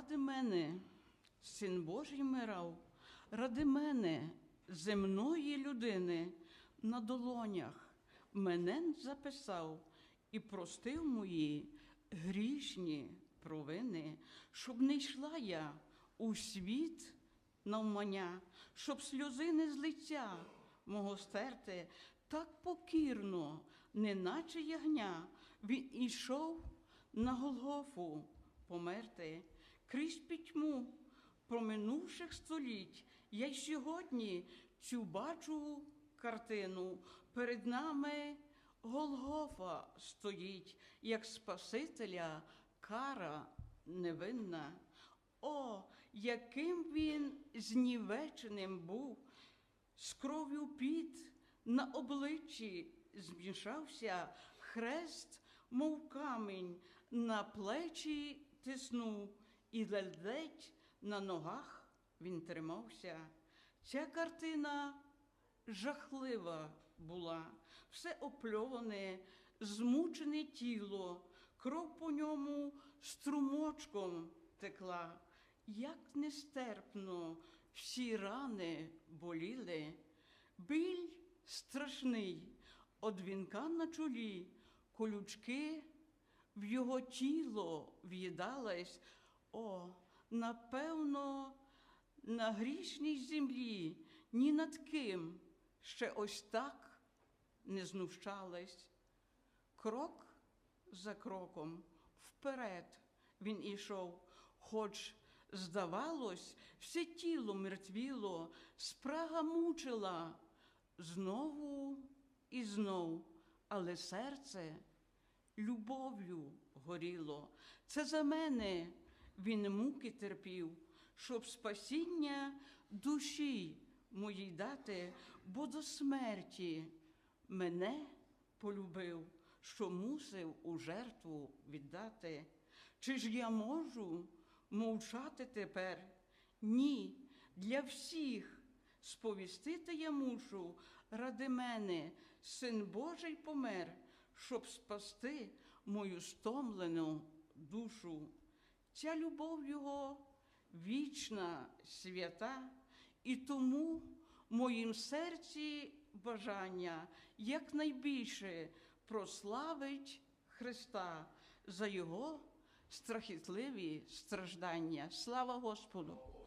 Ради мене син Божий мирав, ради мене, земної людини, на долонях мене записав і простив мої грішні провини, щоб не йшла я у світ навмання, щоб сльози не з лиця мого стерти, так покірно, неначе ягня, він ішов на Голгофу померти крізь пітьму проминувших століть. Я й сьогодні цю бачу картину. Перед нами Голгофа стоїть, як Спасителя кара невинна. О, яким він знівеченим був, з кров'ю під на обличчі змішався хрест, мов камінь, на плечі тиснув, і ледь на ногах він тримався. Ця картина жахлива була, все опльоване, змучене тіло, кров по ньому струмочком текла. Як нестерпно всі рани боліли, біль страшний, од вінка на чолі, колючки в його тіло в'їдались. О, напевно, на грішній землі ні над ким ще ось так не знущались. Крок за кроком вперед він ішов, хоч, здавалось, все тіло мертвіло, спрага мучила знову і знов, але серце любов'ю горіло. Це за мене він муки терпів, щоб спасіння душі моїй дати, бо до смерті мене полюбив, що мусив у жертву віддати. Чи ж я можу мовчати тепер? Ні, для всіх сповістити я мушу ради мене, син Божий помер, щоб спасти мою стомлену душу. Ця любов його вічна, свята, і тому в моїм серці бажання якнайбільше прославить Христа за Його страхітливі страждання. Слава Господу!